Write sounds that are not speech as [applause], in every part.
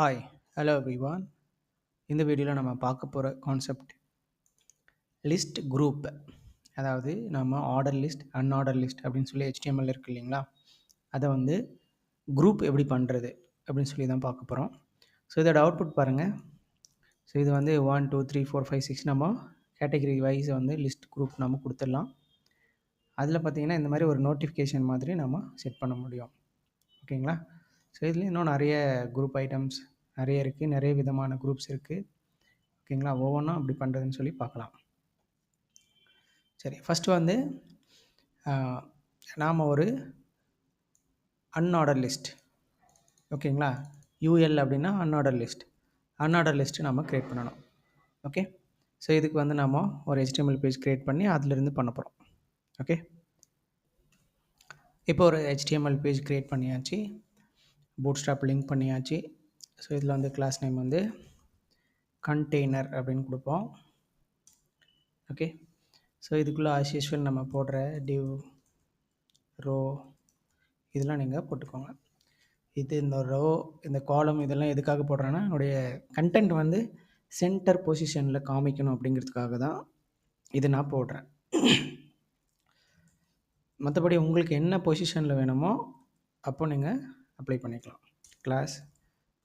Hi hello everyone இந்த வீடியோவில் நம்ம பார்க்க போகிற கான்செப்ட் லிஸ்ட் குரூப் அதாவது நம்ம ஆர்டர் லிஸ்ட் அன்ஆர்டர் லிஸ்ட் அப்படின்னு சொல்லி ஹெச்டிஎம்எல் இருக்கு இல்லைங்களா? அதை வந்து குரூப் எப்படி பண்ணுறது அப்படின்னு சொல்லி தான் பார்க்க போகிறோம் ஸோ இதோட அவுட்புட் பாருங்கள் ஸோ இது வந்து one two three four five six நம்ம கேட்டகரி வைஸ் வந்து லிஸ்ட் குரூப் நம்ம கொடுத்துடலாம். அதில் பார்த்தீங்கன்னா இந்த மாதிரி ஒரு நோட்டிஃபிகேஷன் மாதிரி நம்ம செட் பண்ண முடியும். ஓகேங்களா ஸோ இதில் இன்னும் நிறைய குரூப் ஐட்டம்ஸ் நிறைய இருக்குது நிறைய விதமான குரூப்ஸ் இருக்குது ஓகேங்களா ஒவ்வொன்றும் அப்படி பண்ணுறதுன்னு சொல்லி பார்க்கலாம். சரி ஃபஸ்ட்டு வந்து நாம் ஒரு அன்ஆர்டர் லிஸ்ட் ஓகேங்களா யூஎல் அப்படின்னா அன்ஆர்டர் லிஸ்ட் அன்ஆர்டர் லிஸ்ட்டு நம்ம க்ரியேட் பண்ணணும். ஓகே ஸோ இதுக்கு வந்து நம்ம ஒரு ஹெச்டிஎம்எல் பேஜ் க்ரியேட் பண்ணி அதிலிருந்து பண்ண போகிறோம் ஓகே இப்போ ஒரு ஹெச்டிஎம்எல் பேஜ் க்ரியேட் பண்ணியாச்சு. பூட்ஸ்ட்ராப் லிங்க் பண்ணியாச்சு. ஸோ இதில் வந்து கிளாஸ் நேம் வந்து கண்டெய்னர் அப்படின்னு கொடுப்போம். ஓகே ஸோ இதுக்குள்ளே ஆஸ் யூஸ்வல் நம்ம போடுற டிவ் ரோ இதெல்லாம் நீங்கள் போட்டுக்கோங்க. இது இந்த ரோ இந்த காலம் இதெல்லாம் எதுக்காக போடுறேன்னா என்னுடைய கண்டென்ட் வந்து சென்டர் பொசிஷனில் காமிக்கணும் அப்படிங்கிறதுக்காக தான் இது நான் போடுறேன். மற்றபடி உங்களுக்கு என்ன பொசிஷனில் வேணுமோ அப்போ நீங்கள் அப்ளை பண்ணிக்கலாம். கிளாஸ்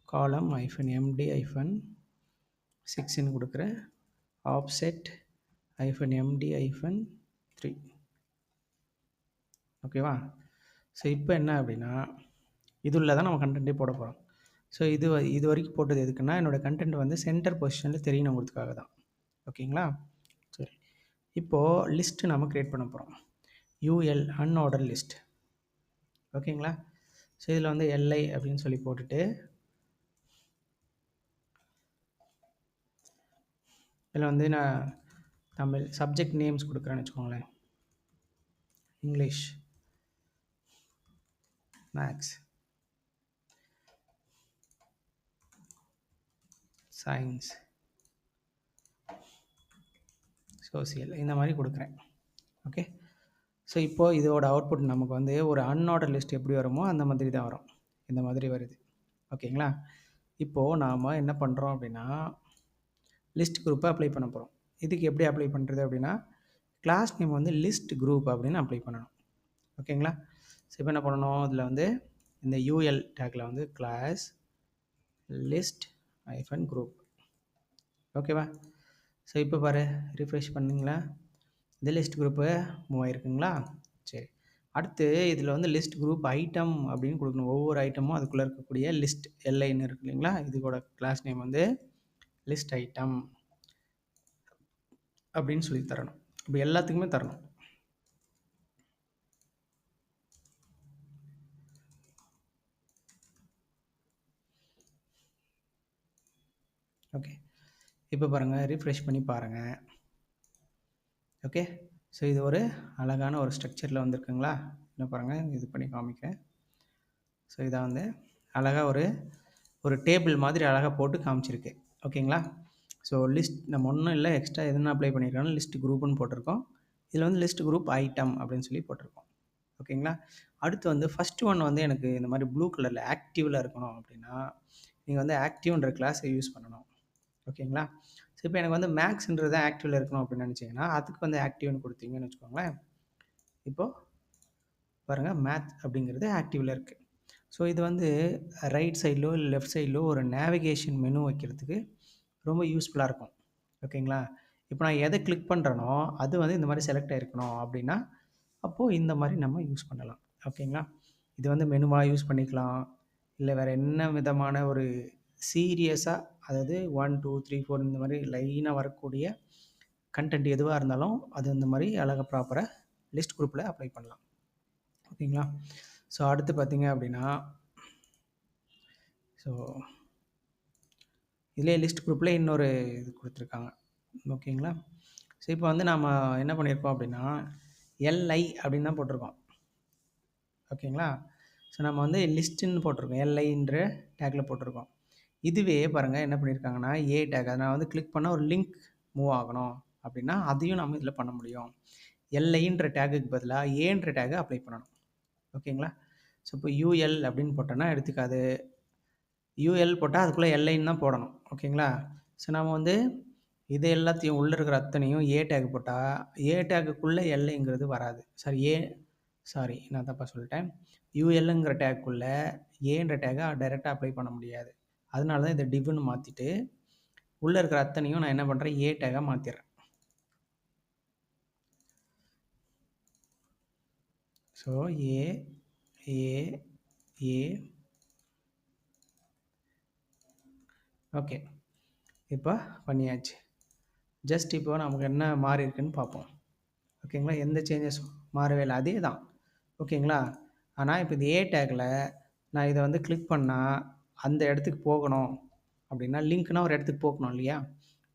காலம் ஐஃபன் எம்டி ஐஃபன் சிக்ஸ்ன்னு கொடுக்குறேன் ஆப்செட் ஐஃபன் எம்டி ஐஃபன் த்ரீ ஓகேவா ஸோ இப்போ என்ன அப்படின்னா இதுல தான் நம்ம கண்டென்ட்டே போட போகிறோம் ஸோ இது வ- இது வரைக்கும் போட்டது எதுக்குன்னா என்னோடய கண்டென்ட் வந்து சென்டர் பொசிஷனில் தெரியணுங்கிறதுக்காக தான். ஓகேங்களா சரி. இப்போது லிஸ்ட்டு நம்ம க்ரியேட் பண்ண போகிறோம் யூஎல் அன்ஆர்டர் லிஸ்ட் ஓகேங்களா ஸோ இதில் வந்து எல்ஐ அப்படின்னு சொல்லி போட்டுட்டு இதில் வந்து நான் தமிழ் சப்ஜெக்ட் நேம்ஸ் கொடுக்குறேன்னு வச்சுக்கோங்களேன். இங்கிலீஷ் மேக்ஸ் சயின்ஸ் சோசியல் இந்த மாதிரி கொடுக்குறேன். ஓகே ஸோ இப்போது இதோட அவுட்புட் நமக்கு வந்து ஒரு அன்ஆர்டர் லிஸ்ட் எப்படி வருமோ அந்த மாதிரி தான் வரும். இந்த மாதிரி வருது. ஓகேங்களா இப்போது நாம் என்ன பண்ணுறோம் அப்படின்னா லிஸ்ட் குரூப்பை அப்ளை பண்ண போகிறோம் இதுக்கு எப்படி அப்ளை பண்ணுறது அப்படின்னா கிளாஸ் நேம் வந்து லிஸ்ட் குரூப் அப்படின்னு அப்ளை பண்ணணும். ஓகேங்களா ஸோ இப்போ என்ன பண்ணணும்? இதில் வந்து இந்த யூஎல் டேக்கில் வந்து கிளாஸ் லிஸ்ட் ஐஃபன் குரூப் ஓகேவா ஸோ இப்போ பாரு ரிஃப்ரெஷ் பண்ணுங்களேன். இந்த லிஸ்ட் குரூப்பு மூவ் ஆயிருக்குங்களா? சரி. அடுத்து இதில் வந்து லிஸ்ட் குரூப் ஐட்டம் அப்படின்னு கொடுக்கணும். ஒவ்வொரு ஐட்டமும் அதுக்குள்ளே இருக்கக்கூடிய லிஸ்ட் எல்லைன்னு இருக்கு இல்லைங்களா? இதுக்கூட கிளாஸ் நேம் வந்து லிஸ்ட் ஐட்டம் அப்படின்னு சொல்லி தரணும். இப்போ எல்லாத்துக்குமே தரணும். ஓகே இப்போ பாருங்கள் ரீஃப்ரெஷ் பண்ணி பாருங்கள் ஓகே ஸோ இது ஒரு அழகான ஒரு ஸ்ட்ரக்சரில் வந்திருக்குங்களா? என்ன பாருங்கள் இது பண்ணி காமிக்கிறேன். ஸோ இதை வந்து அழகாக ஒரு ஒரு டேபிள் மாதிரி அழகாக போட்டு காமிச்சிருக்கு. ஓகேங்களா ஸோ லிஸ்ட் நம்ம ஒன்றும் இல்லை எக்ஸ்ட்ரா எதுனா அப்ளை பண்ணியிருக்கோம்னா லிஸ்ட் குரூப்னு போட்டிருக்கோம். இதில் வந்து லிஸ்ட் குரூப் ஐட்டம் அப்படின்னு சொல்லி போட்டிருக்கோம். ஓகேங்களா அடுத்து வந்து ஃபஸ்ட்டு ஒன் வந்து எனக்கு இந்த மாதிரி ப்ளூ கலரில் ஆக்டிவில் இருக்கணும் அப்படின்னா நீங்கள் வந்து ஆக்டிவ்ன்ற கிளாஸை யூஸ் பண்ணணும். ஓகேங்களா இப்போ எனக்கு வந்து மேக்ஸ்ன்றது ஆக்டிவில் இருக்கணும் அப்படின்னு நினச்சிங்கன்னா அதுக்கு வந்து ஆக்டிவ்னு கொடுத்தீங்கன்னு வச்சுக்கோங்களேன். இப்போது பாருங்கள் மேத் அப்படிங்கிறது ஆக்டிவில் இருக்குது ஸோ இது வந்து ரைட் சைட்லோ இல்லை லெஃப்ட் சைட்லோ ஒரு நேவிகேஷன் மெனு வைக்கிறதுக்கு ரொம்ப யூஸ்ஃபுல்லாக இருக்கும். ஓகேங்களா இப்போ நான் எதை கிளிக் பண்ணுறேனோ அது வந்து இந்த மாதிரி செலக்ட் ஆகிருக்கணும் அப்படின்னா அப்போது இந்த மாதிரி நம்ம யூஸ் பண்ணலாம். ஓகேங்களா இது வந்து மெனுவாக யூஸ் பண்ணிக்கலாம். இல்லை வேறு என்ன விதமான ஒரு சீரியஸாக அதாவது ஒன் டூ த்ரீ ஃபோர் இந்த மாதிரி லைனாக வரக்கூடிய கண்டென்ட் எதுவாக இருந்தாலும் அது இந்த மாதிரி அழகாக ப்ராப்பராக லிஸ்ட் குரூப்பில் அப்ளை பண்ணலாம். ஓகேங்களா? ஸோ அடுத்து பார்த்தீங்க அப்படின்னா ஸோ இதிலே லிஸ்ட் குரூப்பில் இன்னொரு இது கொடுத்துருக்காங்க. ஓகேங்களா? ஸோ இப்போ வந்து நாம் என்ன பண்ணியிருக்கோம் அப்படின்னா எல்ஐ அப்படின்னு தான் போட்டிருக்கோம். ஓகேங்களா? ஸோ நம்ம வந்து லிஸ்ட்டுன்னு போட்டிருக்கோம். எல்ஐன்ற டேக்கில் போட்டிருக்கோம். இதுவே பாருங்கள் என்ன பண்ணியிருக்காங்கன்னா ஏ டேக் அதை நான் வந்து கிளிக் பண்ணால் ஒரு லிங்க் மூவ் ஆகணும். அப்படின்னா அதையும் நம்ம இதில் பண்ண முடியும். எல்ஐன்ற டேக்குக்கு பதிலாக ஏன்ற டேக்கை அப்ளை பண்ணணும். ஓகேங்களா? ஸோ இப்போ யூஎல் அப்படின்னு போட்டோன்னா எடுத்துக்காது. யூஎல் போட்டால் அதுக்குள்ளே எல்லைன்னு தான் போடணும். ஓகேங்களா? ஸோ நம்ம வந்து இது எல்லாத்தையும் உள்ளே இருக்கிற அத்தனையும் ஏ டேக் போட்டால் ஏ டேக்குக்குள்ளே எல்லைங்கிறது வராது. சாரி ஏ சாரி நான் தப்பாக சொல்லிட்டேன். யூஎல்லுங்கிற டேக்குள்ளே ஏன்ற டேக்கை டைரெக்டாக அப்ளை பண்ண முடியாது. அதனால தான் இதை டிவ்னு மாற்றிட்டு உள்ளே இருக்கிற அத்தனையும் நான் என்ன பண்ணுறேன் ஏ டேக்காக மாற்றிடுறேன் ஸோ ஏ ஏ ஏ ஓகே இப்போ பண்ணியாச்சு. ஜஸ்ட் இப்போ நமக்கு என்ன மாறி இருக்குன்னு பார்ப்போம். ஓகேங்களா எந்த சேஞ்சஸ் மாறவே இல்லை. அதே தான். ஓகேங்களா ஆனால் இப்போ இது ஏ டேக்கில் நான் இதை வந்து கிளிக் பண்ணால் அந்த இடத்துக்கு போகணும் அப்படின்னா லிங்க்னா ஒரு இடத்துக்கு போகணும் இல்லையா?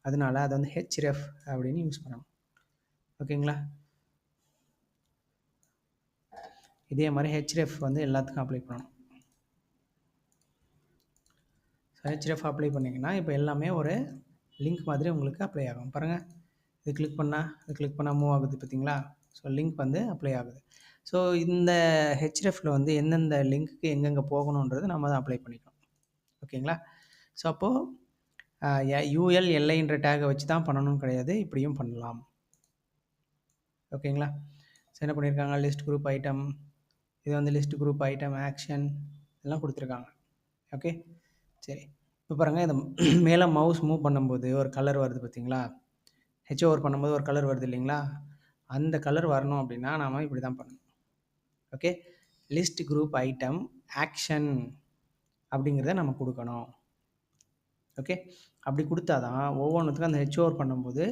அதனால அதை வந்து ஹெச்ரெஃப் அப்படின்னு யூஸ் பண்ணணும். ஓகேங்களா? இதே மாதிரி ஹெச்ரெஃப் வந்து எல்லாத்துக்கும் அப்ளை பண்ணணும். ஸோ ஹெச்ரெஃப் அப்ளை பண்ணிங்கன்னா இப்போ எல்லாமே ஒரு லிங்க் மாதிரி உங்களுக்கு அப்ளை ஆகும். பாருங்கள் இது கிளிக் பண்ணால் இது கிளிக் பண்ணால் மூவ் ஆகுது பார்த்தீங்களா? ஸோ லிங்க் வந்து அப்ளை ஆகுது. ஸோ இந்த ஹெச்ரெஃபில் வந்து எந்தெந்த லிங்க்குக்கு எங்கெங்கே போகணுன்றது நம்ம தான் அப்ளை பண்ணிக்கணும். ஓகேங்களா? ஸோ அப்போது யூஎல் எல்ஐன்ற டேகை வச்சு தான் பண்ணணும்னு கிடையாது. இப்படியும் பண்ணலாம். ஓகேங்களா? ஸோ என்ன பண்ணியிருக்காங்க லிஸ்ட் குரூப் ஐட்டம் இது வந்து லிஸ்ட் குரூப் ஐட்டம் ஆக்ஷன் இதெல்லாம் கொடுத்துருக்காங்க. ஓகே? சரி. இப்போ பாருங்கள் இந்த [clears throat] மேலே மவுஸ் மூவ் பண்ணும்போது ஒரு கலர் வருது பார்த்தீங்களா ஹெச் ஓவர் பண்ணும்போது ஒரு கலர் வருது இல்லைங்களா? அந்த கலர் வரணும் அப்படின்னா நாம் இப்படி தான் பண்ணணும். Okay? List group item action அப்படிங்கிறத நம்ம கொடுக்கணும். ஓகே அப்படி கொடுத்தா தான் ஒவ்வொன்றுத்துக்கும் அந்த ஹெச்ஓவர் பண்ணும்போது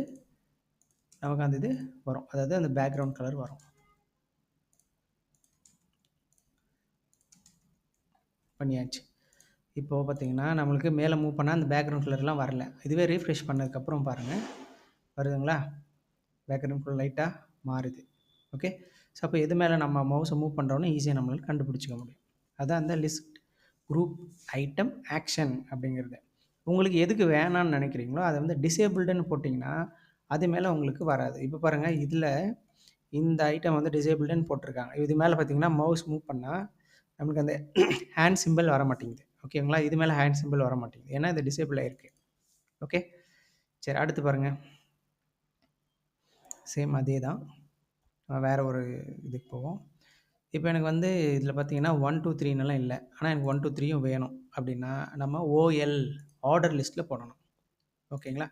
நமக்கு அந்த இது வரும். அதாவது அந்த பேக்ரவுண்ட் கலர் வரும். பண்ணியாச்சு. இப்போது பார்த்தீங்கன்னா நம்மளுக்கு மேலே மூவ் பண்ணால் அந்த பேக்ரவுண்ட் கலர்லாம் வரல. இதுவே ரீஃப்ரெஷ் பண்ணதுக்கப்புறம் பாருங்கள் வருதுங்களா? பேக்ரவுண்ட் கலர் லைட்டாக மாறுது. ஓகே ஸோ அப்போ எது மேலே நம்ம மவுஸை மூவ் பண்ணுறோன்னு ஈஸியாக நம்மளால் கண்டுபிடிச்சிக்க முடியும். அதான் அந்த லிஸ்ட் குரூப் ஐட்டம் ஆக்ஷன் அப்படிங்கிறது. உங்களுக்கு எதுக்கு வேணான்னு நினைக்கிறீங்களோ அதை வந்து டிசேபிள்டுன்னு போட்டிங்கன்னா அது மேலே உங்களுக்கு வராது. இப்போ பாருங்கள் இதில் இந்த ஐட்டம் வந்து டிசேபிள்டுன்னு போட்டிருக்காங்க. இது மேலே பார்த்தீங்கன்னா மவுஸ் மூவ் பண்ணால் நம்மளுக்கு அந்த ஹேண்ட் சிம்பிள் வர மாட்டேங்குது. ஓகேங்களா இது மேலே ஹேண்ட் சிம்பிள் வர மாட்டேங்குது. ஏன்னா இது டிசேபிள் ஆகிருக்கு ஓகே சரி அடுத்து பாருங்கள் சேம் அதே தான் வேறு ஒரு இதுக்கு போவோம். இப்போ எனக்கு வந்து இதில் பார்த்தீங்கன்னா ஒன் டூ த்ரீனெல்லாம் இல்லை. ஆனால் எனக்கு ஒன் டூ த்ரீயும் வேணும் அப்படின்னா நம்ம ஓஎல் ஆர்டர் லிஸ்ட்டில் போடணும். ஓகேங்களா?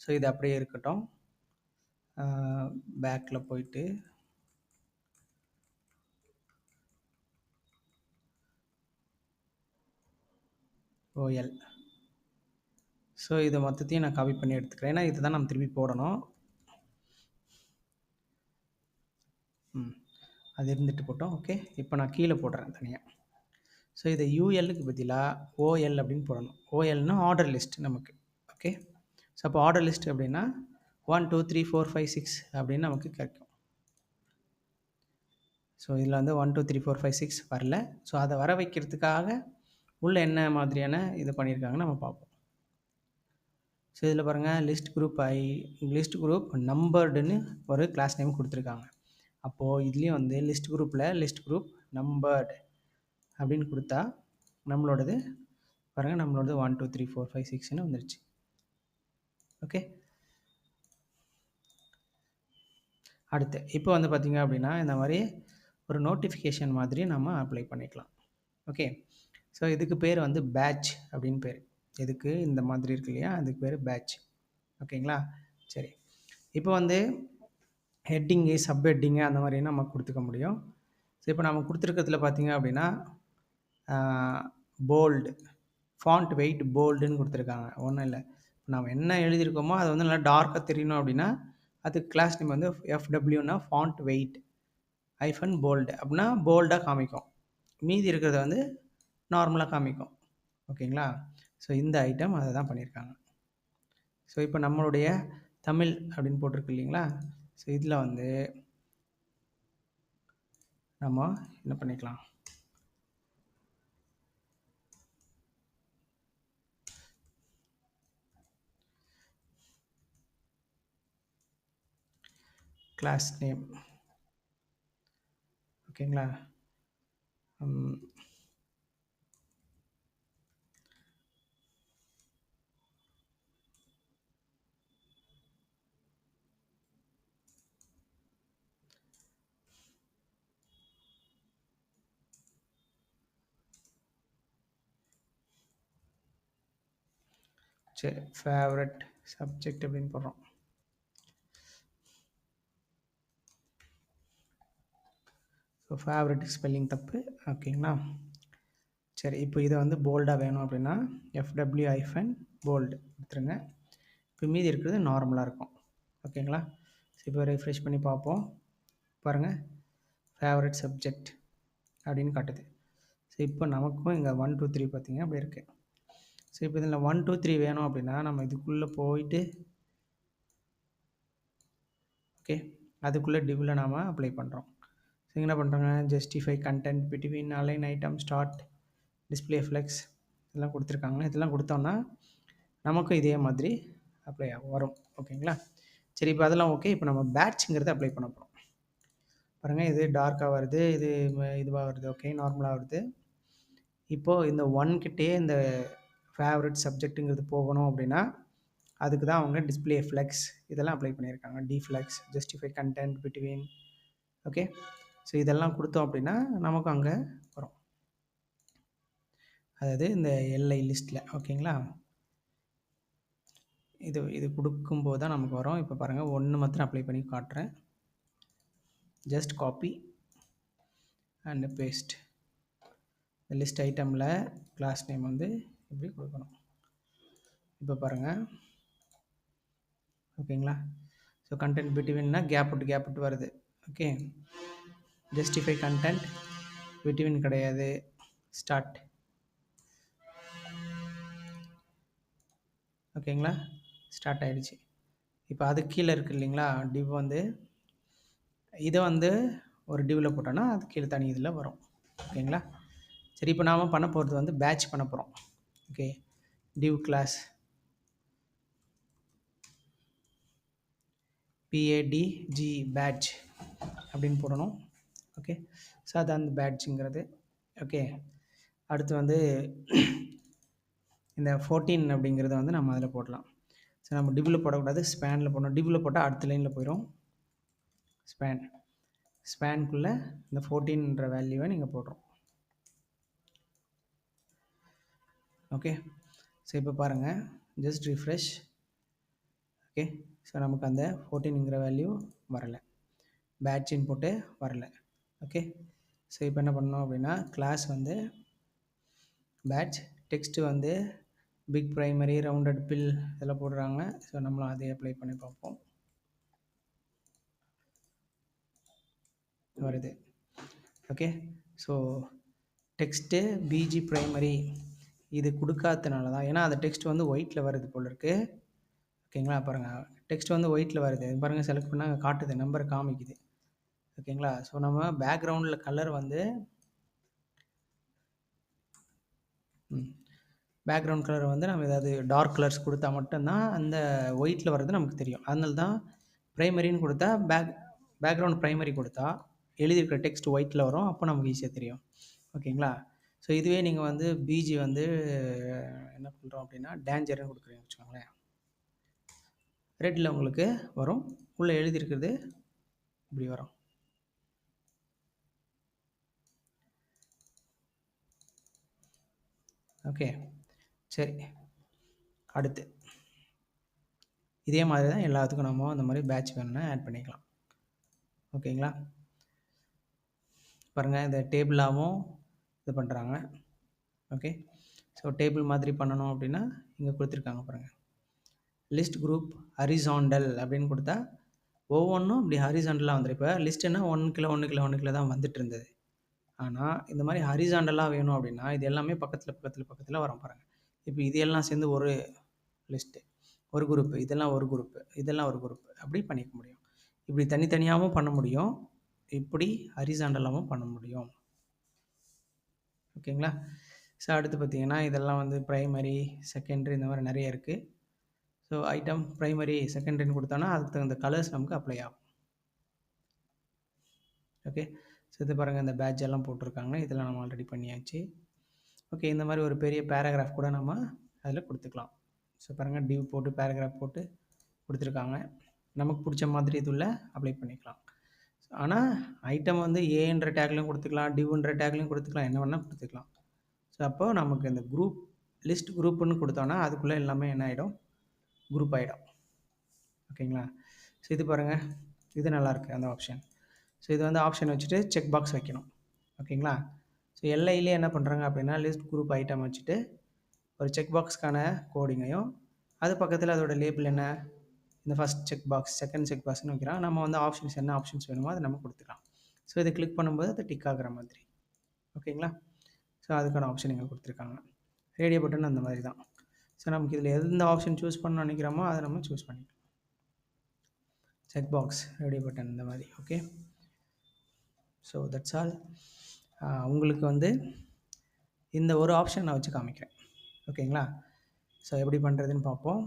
ஸோ இது அப்படியே இருக்கட்டும். பேக்கில் போயிட்டு. ஓஎல் ஸோ இதை மொத்தத்தையும் நான் காப்பி பண்ணி எடுத்துக்கிறேன். ஏன்னா இதுதான் நம்ம திருப்பி போடணும். ம். அது இருந்துட்டு போட்டோம். ஓகே இப்போ நான் கீழே போடுறேன் தனியாக ஸோ இதை யூஎல்லுக்கு பதிலாக ஓஎல் அப்படின்னு போடணும். ஓஎல்னா ஆர்டர் லிஸ்ட் நமக்கு. ஓகே ஸோ அப்போ ஆர்டர் லிஸ்ட் அப்படின்னா one two three four five six அப்படின்னு நமக்கு கிடைக்கும். ஸோ இதில் வந்து one two three four five six வரல. ஸோ அதை வர வைக்கிறதுக்காக உள்ளே என்ன மாதிரியான இது பண்ணியிருக்காங்கன்னு நம்ம பார்ப்போம். ஸோ இதில் பாருங்கள் லிஸ்ட் குரூப் ஐ லிஸ்ட் குரூப் நம்பர்டுன்னு ஒரு கிளாஸ் நேம் கொடுத்துருக்காங்க. அப்போது இதுலேயும் வந்து லிஸ்ட் குரூப்பில் லிஸ்ட் குரூப் நம்பர்டு அப்படின்னு கொடுத்தா நம்மளோடது பாருங்கள் நம்மளோடது one two three four five சிக்ஸ்னு வந்துருச்சு. ஓகே அடுத்து இப்போ வந்து பார்த்திங்க அப்படின்னா இந்த மாதிரி ஒரு நோட்டிஃபிகேஷன் மாதிரி நம்ம அப்ளை பண்ணிக்கலாம். ஓகே ஸோ இதுக்கு பேர் வந்து பேட்ச் அப்படின்னு பேர். எதுக்கு? இந்த மாதிரி இருக்கு இல்லையா? அதுக்கு பேர் பேட்ச் ஓகேங்களா சரி. இப்போ வந்து ஹெட்டிங்கு சப் ஹெட்டிங்கு அந்த மாதிரி நம்ம கொடுத்துக்க முடியும். ஸோ இப்போ நம்ம கொடுத்துருக்கிறதுல பார்த்தீங்க அப்படின்னா போல்டு ஃபாண்ட் வெயிட் போல்டுன்னு கொடுத்துருக்காங்க. ஒன்றும் இல்லை. நம்ம என்ன எழுதியிருக்கோமோ அது வந்து நல்லா டார்க்காக தெரியணும் அப்படின்னா அதுக்கு கிளாஸ் நேம் வந்து எஃப்டபிள்யூனா ஃபாண்ட் வெயிட் ஐஃபன் போல்டு அப்படின்னா போல்டாக காமிக்கும். மீதி இருக்கிறத வந்து நார்மலாக காமிக்கும். ஓகேங்களா? ஸோ இந்த ஐட்டம் அதை தான் பண்ணியிருக்காங்க. ஸோ இப்போ நம்மளுடைய தமிழ் அப்படின்னு போட்டிருக்கு இல்லைங்களா? ஸோ இதில் வந்து நம்ம என்ன பண்ணிக்கலாம்? கிளாஸ் நேம் ஓகேங்களா சரி ஃபேவரட் சப்ஜெக்ட் அப்படின்னு போடுறோம். ஸோ ஃபேவரட் ஸ்பெல்லிங் தப்பு ஓகேங்களா? சரி இப்போ இதை வந்து போல்டாக வேணும் அப்படின்னா எஃப்டபிள்யூ ஐஃபன் போல்டு எடுத்துருங்க. இப்போ மீதி இருக்கிறது நார்மலாக இருக்கும். ஓகேங்களா? ஸோ இப்போ ரெஃப்ரெஷ் பண்ணி பார்ப்போம். பாருங்கள் ஃபேவரட் சப்ஜெக்ட் அப்படின்னு காட்டுது. ஸோ இப்போ நமக்கும் இங்கே ஒன் டூ த்ரீ பார்த்திங்கன்னா அப்படி இருக்குது ஸோ இப்போ இதில் ஒன் டூ த்ரீ வேணும் அப்படின்னா நம்ம இதுக்குள்ளே போயிட்டு ஓகே அதுக்குள்ளே டிவில் நாம் அப்ளை பண்ணுறோம் ஸோ என்ன பண்ணுறாங்க justify content between align item start display flex இதெல்லாம் கொடுத்துருக்காங்க. இதெல்லாம் கொடுத்தோன்னா நமக்கும் இதே மாதிரி அப்ளை ஆகும் வரும். ஓகேங்களா சரி இப்போ அதெல்லாம் ஓகே இப்போ நம்ம பேட்ச்ங்கிறத அப்ளை பண்ண போகிறோம் பாருங்கள் இது டார்க்காக வருது இது இதுவாக வருது ஓகே நார்மலாக வருது. இப்போது இந்த ஒன்கிட்டே இந்த ஃபேவரட் சப்ஜெக்ட்டுங்கிறது போகணும் அப்படின்னா அதுக்கு தான் அவங்க டிஸ்பிளே ஃப்ளெக்ஸ் இதெல்லாம் அப்ளை பண்ணியிருக்காங்க. D flex justify content between okay so இதெல்லாம் கொடுத்தோம் அப்படின்னா நமக்கு அங்கே வரும். அதாவது இந்த எல்ஐ லிஸ்ட்டில் ஓகேங்களா? இது இது கொடுக்கும்போது தான் நமக்கு வரும். இப்போ பாருங்கள் ஒன்று மாத்திரம் அப்ளை பண்ணி காட்டுறேன். ஜஸ்ட் காப்பி அண்ட் பேஸ்ட் இந்த லிஸ்ட் ஐட்டமில் கிளாஸ் நேம் வந்து இப்படி கொடுக்கணும்? இப்போ பாருங்கள் ஓகேங்களா ஸோ கண்டென்ட் பிட்வீன்னா கேப் விட்டு கேப் விட்டு வருது. ஓகே ஜஸ்டிஃபை கண்டென்ட் பிட்வீன் கிடையாது. ஸ்டார்ட் ஓகேங்களா ஸ்டார்ட் ஆகிடுச்சு இப்போ அது கீழே இருக்குது இல்லைங்களா? டிவ் வந்து இதை வந்து ஒரு டிவில் போட்டோன்னா அது கீழே தனி இதில் வரும். ஓகேங்களா சரி இப்போ நாம் பண்ண போகிறது வந்து பேட்ச் பண்ண போகிறோம் okay div class B A D G badge அப்படின்னு போடணும். ஓகே ஸோ அது அந்த பேட்சுங்கிறது ஓகே அடுத்து வந்து இந்த ஃபோர்டீன் அப்படிங்கிறத வந்து நம்ம அதில் போடலாம். ஸோ நம்ம டிவில் போடக்கூடாது ஸ்பேனில் போடணும். டிவில் போட்டால் அடுத்த லைனில் போயிடும் ஸ்பேன் ஸ்பேனுக்குள்ளே இந்த ஃபோர்டீன்ற வேல்யூவை நீங்கள் போடுறோம். ஓகே ஸோ இப்போ பாருங்கள் ஜஸ்ட் ரிஃப்ரெஷ் ஓகே ஸோ நமக்கு அந்த ஃபோர்டீனுங்கிற வேல்யூ வரலை. பேட்ச் இன்புட்டு வரலை. ஓகே ஸோ இப்போ என்ன பண்ணோம் அப்படின்னா கிளாஸ் வந்து பேட்ச் டெக்ஸ்ட்டு வந்து பிக் ப்ரைமரி ரவுண்டட் பில் இதெல்லாம் போடுறாங்க. ஸோ நம்மளும் அதே அப்ளை பண்ணி பார்ப்போம். வருது. Okay so text BG primary இது கொடுக்காதனால தான். ஏன்னா அந்த டெக்ஸ்ட் வந்து ஒயிட்டில் வருது போல் இருக்குது ஓகேங்களா பாருங்கள் டெக்ஸ்ட் வந்து ஒயிட்டில் வருது. பாருங்கள் செலக்ட் பண்ணால் காட்டுது. நம்பர் காமிக்குது. ஓகேங்களா ஸோ நம்ம பேக்ரவுண்டில் கலர் வந்து பேக்ரவுண்ட் கலர் வந்து நம்ம ஏதாவது டார்க் கலர்ஸ் கொடுத்தா மட்டும்தான் அந்த ஒயிட்டில் வர்றது நமக்கு தெரியும். அதனால தான் ப்ரைமரின்னு கொடுத்தா பேக் பேக்ரவுண்ட் ப்ரைமரி கொடுத்தா எழுதியிருக்கிற டெக்ஸ்ட் ஒயிட்டில் வரும். அப்போ நமக்கு ஈஸியாக தெரியும். ஓகேங்களா ஸோ இதுவே நீங்கள் வந்து பிஜி வந்து என்ன பண்ணுறோம் அப்படின்னா டேஞ்சர்னு கொடுக்குறீங்க வச்சுக்கோங்களேன். ரெட்டில் உங்களுக்கு வரும். உள்ளே எழுதியிருக்கிறது இப்படி வரும். ஓகே சரி. அடுத்து. இதே மாதிரி தான் எல்லாத்துக்கும் நம்ம அந்த மாதிரி பேட்ச் வேணும்னா ஆட் பண்ணிக்கலாம். ஓகேங்களா பாருங்கள் இந்த டேபிளாகவும் இது பண்ணுறாங்க ஓகே ஸோ டேபிள் மாதிரி பண்ணணும் அப்படின்னா இங்கே கொடுத்துருக்காங்க பாருங்கள் லிஸ்ட் குரூப் ஹரிசாண்டல் அப்படின்னு கொடுத்தா ஒவ்வொன்றும் இப்படி ஹரிசாண்டலாக வந்துடும் இப்போ லிஸ்ட்டுன்னா ஒன் கிலோ ஒன்று கிலோ ஒன்று கிலோ தான் வந்துட்டு இருந்தது. ஆனால் இந்த மாதிரி ஹரிசாண்டலாக வேணும் அப்படின்னா இது எல்லாமே பக்கத்தில் பக்கத்தில் பக்கத்தில் வரும் பாருங்கள் இப்போ இது எல்லாம் சேர்ந்து ஒரு லிஸ்ட்டு ஒரு குரூப்பு இதெல்லாம் ஒரு குரூப்பு இதெல்லாம் ஒரு குரூப்பு அப்படி பண்ணிக்க முடியும். இப்படி தனித்தனியாகவும் பண்ண முடியும். இப்படி ஹரிசாண்டலாகவும் பண்ண முடியும். ஓகேங்களா? ஸோ அடுத்து பார்த்தீங்கன்னா இதெல்லாம் வந்து ப்ரைமரி செகண்டரி இந்த மாதிரி நிறைய இருக்குது ஸோ ஐட்டம் ப்ரைமரி செகண்டரின்னு கொடுத்தோன்னா அதுக்கு தகுந்த கலர்ஸ் நமக்கு அப்ளை ஆகும். ஓகே ஸோ இது பாருங்கள் இந்த பேட்ச் எல்லாம் போட்டிருக்காங்க. இதெல்லாம் நம்ம ஆல்ரெடி பண்ணியாச்சு. ஓகே இந்த மாதிரி ஒரு பெரிய பேராகிராஃப் கூட நம்ம அதில் கொடுத்துக்கலாம். ஸோ பாருங்கள் டியூ போட்டு பேராகிராஃப் போட்டு கொடுத்துருக்காங்க. நமக்கு பிடிச்ச மாதிரி இதுள்ள அப்ளை பண்ணிக்கலாம். ஆனால் ஐட்டம் வந்து ஏன்ற டேக்லையும் கொடுத்துக்கலாம் டிவ்ன்ற டேக்லையும் கொடுத்துக்கலாம் என்ன வேணால் கொடுத்துக்கலாம். ஸோ அப்போ நமக்கு இந்த குரூப் லிஸ்ட் குரூப்புன்னு கொடுத்தோன்னா அதுக்குள்ளே எல்லாமே என்ன ஆகிடும் குரூப் ஆகிடும் ஓகேங்களா? ஸோ இது பாருங்கள் இது நல்லாயிருக்கு அந்த ஆப்ஷன் ஸோ இது வந்து ஆப்ஷன் வச்சுட்டு செக் பாக்ஸ் வைக்கணும். ஓகேங்களா? ஸோ எல்ஐலே என்ன பண்ணுறாங்க அப்படின்னா லிஸ்ட் குரூப் ஐட்டம் வச்சுட்டு ஒரு செக் பாக்ஸ்க்கான கோடிங்கையும் அது பக்கத்தில் அதோட லேபிள் என்ன? இந்த first check box second check பாக்ஸ்னு வைக்கிறோம். நம்ம வந்து ஆப்ஷன்ஸ் என்ன ஆப்ஷன்ஸ் வேணுமோ அதை நம்ம கொடுத்துக்கலாம். ஸோ இதை கிளிக் பண்ணும்போது அது டிக் ஆகிற மாதிரி. ஓகேங்களா ஸோ அதுக்கான ஆப்ஷன் இங்கே கொடுத்துருக்காங்க. ரேடியோ பட்டன் அந்த மாதிரி தான். ஸோ நமக்கு இதில் எந்த ஆப்ஷன் சூஸ் பண்ண நினைக்கிறோமோ அதை நம்ம சூஸ் பண்ணிக்கலாம். செக் பாக்ஸ் ரேடியோ பட்டன் இந்த மாதிரி. ஓகே ஸோ தட்ஸ் ஆல் உங்களுக்கு வந்து இந்த ஒரு ஆப்ஷன் நான் வச்சு காமிக்கிறேன். ஓகேங்களா ஸோ எப்படி பண்ணுறதுன்னு பார்ப்போம்.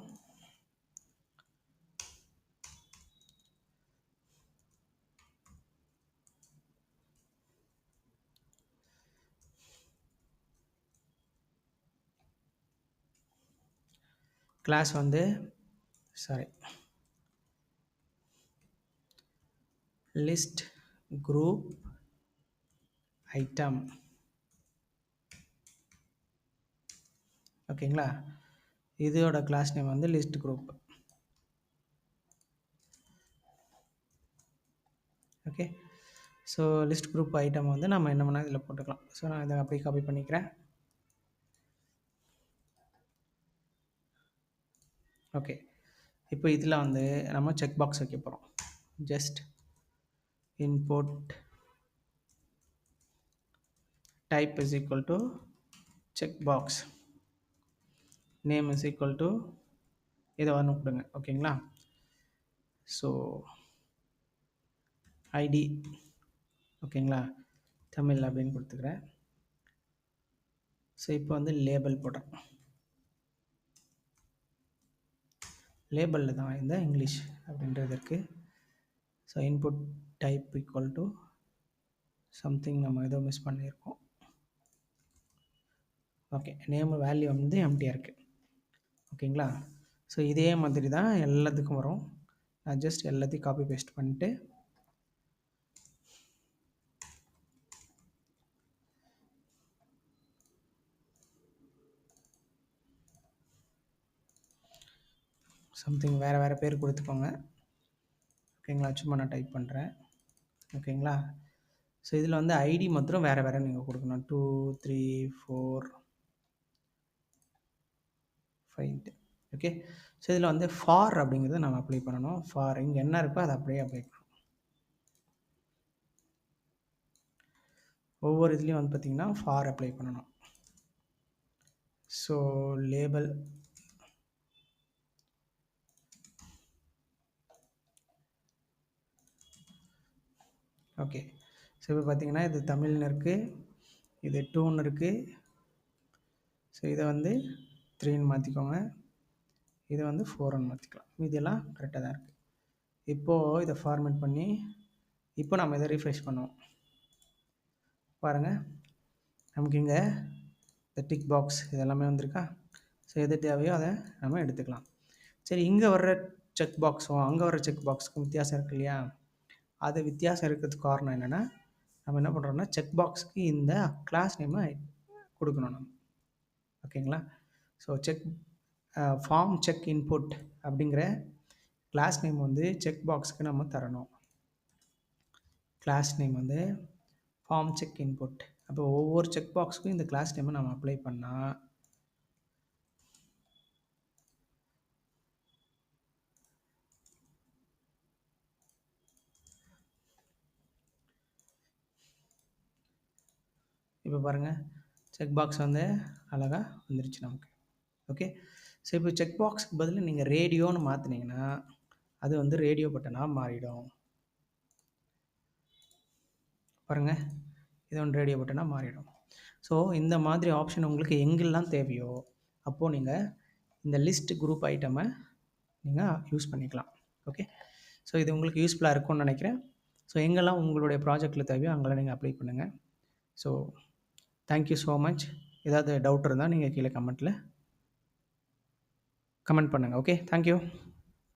கிளாஸ் வந்து சாரி லிஸ்ட் குரூப் ஐட்டம் ஓகேங்களா இதோட கிளாஸ் நேம் வந்து list group okay so list group item வந்து நம்ம என்ன பண்ணால் இதில் போட்டுக்கலாம். ஸோ நான் இதை அப்படியே காப்பி பண்ணிக்கிறேன். ஓகே. இப்போ இதில் வந்து நம்ம செக் பாக்ஸ் வைக்க போகிறோம் just input type is equal to checkbox name is equal to இதை வந்து கொடுங்க. ஓகேங்களா? ஸோ ஐடி ஓகேங்களா? தமிழ் அப்படின்னு கொடுத்துக்கிறேன். ஸோ இப்போ வந்து லேபிள் போடுறேன் லேபிளில் தான் இந்த இங்கிலீஷ் அப்படின்றது இருக்குது so input type equal to something நம்ம ஏதோ மிஸ் பண்ணியிருக்கோம். ஓகே நேம் வேல்யூ வந்து எம்டியாக இருக்குது ஓகேங்களா ஸோ இதே மாதிரி தான் எல்லாத்துக்கும் வரும். நான் ஜஸ்ட் எல்லாத்தையும் காப்பி பேஸ்ட் பண்ணிட்டு சம்திங் வேறு வேறு பேர் கொடுத்துக்கோங்க. ஓகேங்களா? சும்மா நான் டைப் பண்ணுறேன் ஓகேங்களா? ஸோ இதில் வந்து ஐடி மாத்திரம் வேறு வேறு நீங்கள் கொடுக்கணும். Two three four five okay so இதில் வந்து ஃபார் அப்படிங்கிறத நம்ம அப்ளை பண்ணணும். ஃபார் இங்கே என்ன இருக்கோ அதை அப்படியே அப்ளை பண்ணணும். ஒவ்வொரு இதுலேயும் வந்து பார்த்திங்கன்னா ஃபார் அப்ளை பண்ணணும். So label okay. ஸோ இப்போ பார்த்தீங்கன்னா இது தமிழ்னு இருக்குது இது டூன்னு இருக்குது ஸோ இதை வந்து த்ரீன்னு மாற்றிக்கோங்க இதை வந்து ஃபோர்னு மாற்றிக்கலாம் இதெல்லாம் கரெக்டாக தான் இருக்குது இப்போது இதை ஃபார்மேட் பண்ணி இப்போ நம்ம இதை ரீஃப்ரெஷ் பண்ணுவோம். பாருங்கள் நமக்கு இங்கே இந்த டிக் பாக்ஸ் இதெல்லாமே வந்திருக்கா? ஸோ எது தேவையோ அதை நம்ம எடுத்துக்கலாம். சரி இங்கே வர்ற செக் பாக்ஸும் அங்கே வர்ற செக் பாக்ஸுக்கும் வித்தியாசம் இருக்கு இல்லையா? அது வித்தியாசம் இருக்கிறதுக்கு காரணம் என்னென்னா நம்ம என்ன பண்ணுறோம்னா செக் பாக்ஸுக்கு இந்த கிளாஸ் நேமை கொடுக்கணும் நம்ம. ஓகேங்களா? So check form check input அப்படிங்கிற கிளாஸ் நேம் வந்து செக் பாக்ஸுக்கு நம்ம தரணும். கிளாஸ் நேம் வந்து ஃபார்ம் செக் இன்புட் அப்போ ஒவ்வொரு செக் பாக்ஸுக்கும் இந்த கிளாஸ் நேமை நம்ம அப்ளை பண்ணால் இப்போ பாருங்கள் செக் பாக்ஸ் வந்து அழகாக வந்துருச்சு நமக்கு. ஓகே ஸோ இப்போ செக் பாக்ஸுக்கு பதில் நீங்கள் ரேடியோன்னு மாற்றினீங்கன்னா அது வந்து ரேடியோ பட்டனாக மாறிடும். பாருங்கள் இது ஒன்று ரேடியோ பட்டனாக மாறிடும். ஸோ இந்த மாதிரி ஆப்ஷன் உங்களுக்கு எங்கெல்லாம் தேவையோ அப்போது நீங்கள் இந்த லிஸ்ட் குரூப் ஐட்டமை நீங்கள் யூஸ் பண்ணிக்கலாம். ஓகே ஸோ இது உங்களுக்கு யூஸ்ஃபுல்லாக இருக்கும்னு நினைக்கிறேன். ஸோ எங்கெல்லாம் உங்களுடைய ப்ராஜெக்ட்டில் தேவையோ அங்கெல்லாம் நீங்கள் அப்ளை பண்ணுங்கள் so thank you so much ஏதாவது டவுட் இருந்தால் நீங்கள் கீழே கமெண்ட்டில் கமெண்ட் பண்ணுங்கள் ஓகே தேங்க்யூ